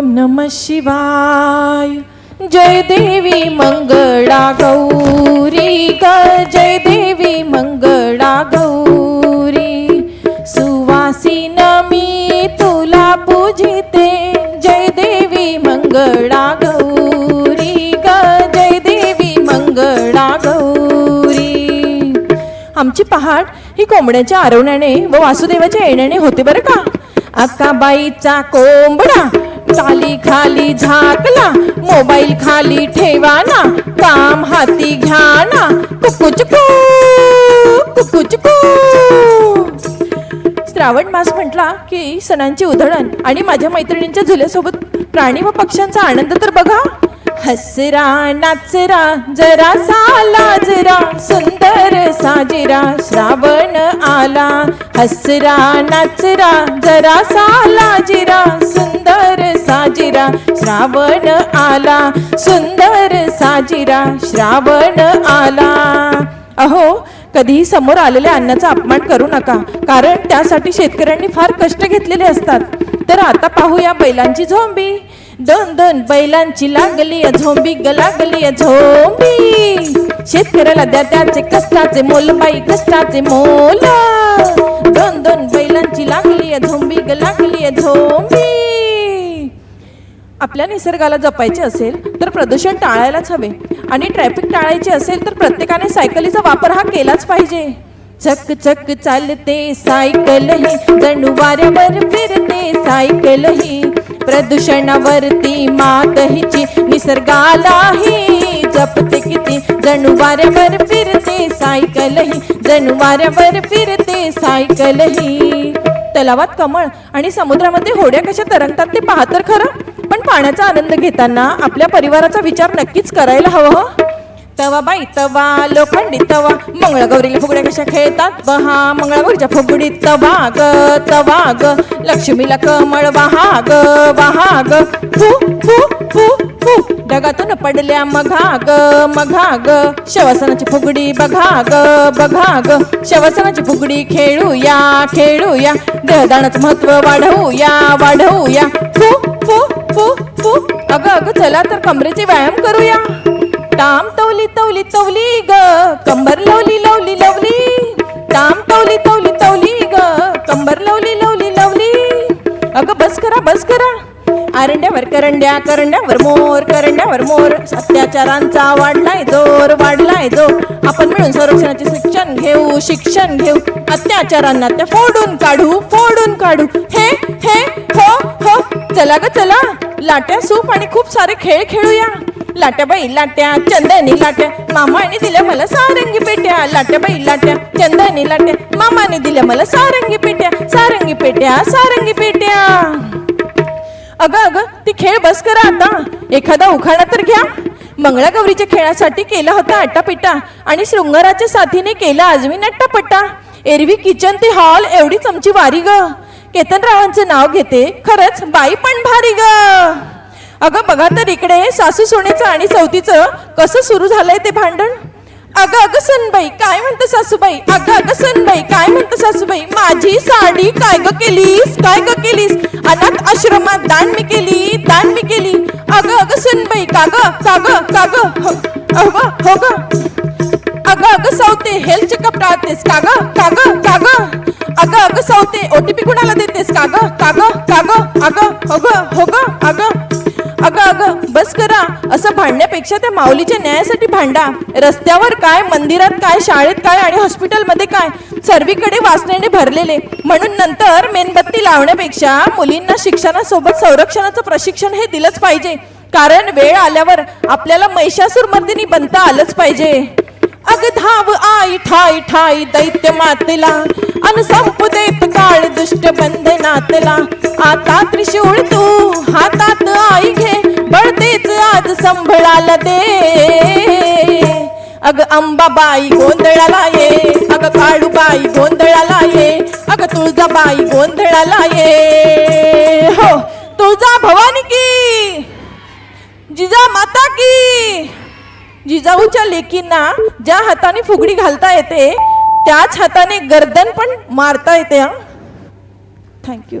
ओम नम शिवाय। जय देवी मंगळा गौरी ग जय देवी मंगळा गौरी सुवासिन मी तुला पूजिते। जय देवी मंगळा गौरी ग जय देवी मंगळा गौरी आमची पहाट ही कोंबड्याच्या आरवण्याने व वासुदेवाच्या येण्याने होते बरं का? अक्काबाईचा कोंबडा चाली खाली झाकला मोबाईल खाली ठेवाना काम हाती घ्याना. कुकुचकू कुकुचकू. श्रावण मास म्हटला की सणांची उधळण आणि माझ्या मैत्रिणींच्या झुल्यासोबत प्राणी व पक्ष्यांचा आनंद तर बघा. हसरा नाचरा जरा साला जरा सुंदर साजरा श्रावण आला. हसरा नाचरा जरा साला जिरा सुंदर साजिरा श्रावण आला. सुंदर साजिरा श्रावण आला. अहो कधीही समोर आलेल्या अन्नाचा अपमान करू नका कारण त्यासाठी शेतकऱ्यांनी फार कष्ट घेतलेले असतात. तर आता पाहूया बैलांची झोंबी. दोन दोन बैलांची लागली झोंबी ग लागली झोंबी. शेतकऱ्याला द्या त्याचे कष्टाचे मोल बाई कष्टाचे मोल. दोन दोन बैलांची लागली झोंबी ग लागली झोंबी. आपल्या निसर्गाला जपायचे असेल तर प्रदूषण टाळायलाच हवे. आणि ट्रॅफिक टाळायचे असेल तर प्रत्येकाने सायकलीचा वापर हा केलाच पाहिजे. चक चक चालते सायकल ही जणू वाऱ्यावर फिरते सायकल ही प्रदूषणावरती मात हिची निसर्गालाही जपते किती. जणू वाऱ्यावर फिरते सायकलही जणू वाऱ्यावर फिरते सायकलही तलावात कमळ आणि समुद्रामध्ये होड्या कशा तरंगतात ते पाहतर खरं? पण पाण्याचा आनंद घेताना आपल्या परिवाराचा विचार नक्कीच करायला हवा हो? तवा बाई तवा लोखंडी तवा मंगळगौरीला फुगड्या कशा खेळतात बहा मंगळगौरीच्या फुगडीत तवा ग तवा ग. लक्ष्मीला कमळ वाहा ग वाहा ग. फू फू फू फू. ढगातून पडल्या मघा ग मघा ग. शवासनाची फुगडी बघा ग बघा ग. शवासनाची फुगडी खेळूया खेळूया. देहदानाचं महत्त्व वाढवूया वाढवूया. फू फू फू फू. अगं अगं चला तर कमरेचे व्यायाम करूया. ताम तवली तवली तवली ग कंबर लवली लवली लवली ताम तवली तवली तवली ग कंबर लवली लवली लवली अगं बस करा बस करा. आरंड्यावर करंड्या करंड्यावर मोर करंड्यावर मोर. अत्याचारांचा वाढलाय जोर वाढलाय जोर. आपण मिळून संरक्षणाचे शिक्षण घेऊ शिक्षण घेऊ. अत्याचारांना त्या फोडून काढू फोडून काढू. हे हे हो हो. चला ग चला. लाट्या सूप आणि खूप सारे खेळ खेळूया. लाट्या बाई लाट्या चंदनी लाट्या. मामाने दिल्या मला सारंगी पेट्या. लाट्या बाई लाट्या चंदनी लाट्या. मामाने दिल्या मला सारंगी पेट्या. सारंगी पेट्या सारंगी पेट्या. अगं अगं ती खेळ बस करा आता. एखादा उखाणा तर घ्या. मंगळागौरीच्या खेळासाठी केला होता आटापिटा आणि शृंगाराच्या साथीने केला आजवी नट्टापट्टा. एरवी किचन ते हॉल एवढीच आमची वारी ग. केतनरावांचं नाव घेते खरंच बाई पण भारी ग. अगं बघा तर इकडे सासू सोनेचं आणि चौथीचं कसं सुरू झालंय ते भांडण. अगं अगं सनबाई काय म्हणतं सासूबाई? अगं अगं सनबाई काय म्हणतं सासूबाई? माझी साडी काय ग केलीस? काय ग केलीस? अनाथ आश्रमात दान मी केली दान मी केली. अगं अगं सनबाई का ग? का ग? का ग? हो अगं हो ग. अगं अगं सावते हेल्थ चेकअप राहतेस का ग? का ग? का ग? अगं अगं सावते ओटीपी कुणाला देतेस? का ग? का ग? का ग? अगं हो ग हो ग अगं. अगं अगं बस करा. असं भांडण्यापेक्षा त्या माऊलीच्या न्यायासाठी भांडा. रस्त्यावर काय मंदिरात काय शाळेत काय आणि हॉस्पिटलमध्ये काय? सर्वीकडे वाचण्याने भरलेले. म्हणून नंतर मेणबत्ती लावण्यापेक्षा मुलींना शिक्षणासोबत संरक्षणाचं प्रशिक्षण हे दिलंच पाहिजे. कारण वेळ आल्यावर आपल्याला महिषासूर मर्दिनी बनता आलंच पाहिजे. अग धाव आई ठाई ठाई दैत्य मातेला. अन संपू देत काळ दुष्ट बंधनातला आता त्रिशूळ अग अंबाबाई गोंधळाला ये. अग काळूबाई गोंधळाला ये. अग तुळजाबाई गोंधळाला ये. हो तुळजा भवानी की. जिजा माता की. जिजाऊच्या लेकींना ज्या हाताने फुगडी घालता येते त्याच हाताने गर्दन पण मारता येते थँक्यू